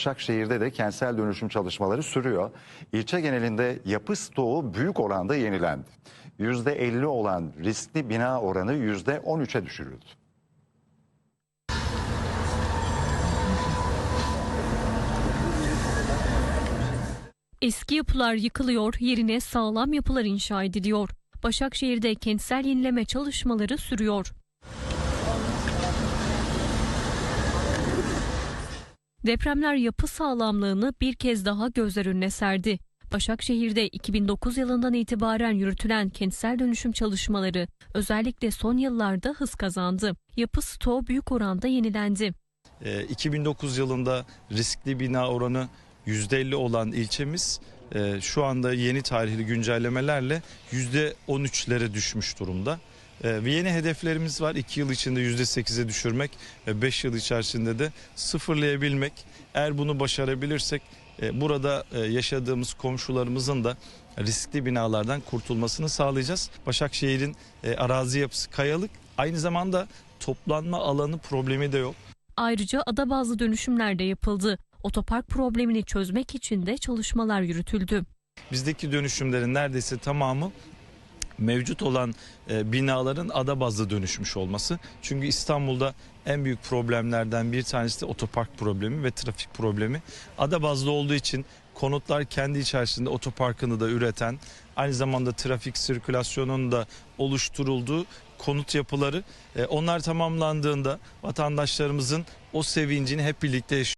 Başakşehir'de de kentsel dönüşüm çalışmaları sürüyor. İlçe genelinde yapı stoğu büyük oranda yenilendi. %50 olan riskli bina oranı %13'e düşürüldü. Eski yapılar yıkılıyor, yerine sağlam yapılar inşa ediliyor. Başakşehir'de kentsel yenileme çalışmaları sürüyor. Depremler yapı sağlamlığını bir kez daha gözler önüne serdi. Başakşehir'de 2009 yılından itibaren yürütülen kentsel dönüşüm çalışmaları özellikle son yıllarda hız kazandı. Yapı stoğu büyük oranda yenilendi. Ee, 2009 yılında riskli bina oranı %50 olan ilçemiz e, şu anda yeni tarihli güncellemelerle %13'lere düşmüş durumda. E, Ve yeni hedeflerimiz var. 2 yıl içinde %8'e düşürmek ve 5 yıl içerisinde de sıfırlayabilmek. Eğer bunu başarabilirsek e, burada e, yaşadığımız komşularımızın da riskli binalardan kurtulmasını sağlayacağız. Başakşehir'in e, arazi yapısı kayalık. Aynı zamanda toplanma alanı problemi de yok. Ayrıca ada bazlı dönüşümler de yapıldı. Otopark problemini çözmek için de çalışmalar yürütüldü. Bizdeki dönüşümlerin neredeyse tamamı mevcut olan e, binaların ada bazlı dönüşmüş olması. Çünkü İstanbul'da en büyük problemlerden bir tanesi de otopark problemi ve trafik problemi. Ada bazlı olduğu için konutlar kendi içerisinde otoparkını da üreten, aynı zamanda trafik sirkülasyonunun da oluşturulduğu konut yapıları e, onlar tamamlandığında vatandaşlarımızın o sevincini hep birlikte yaşıyoruz.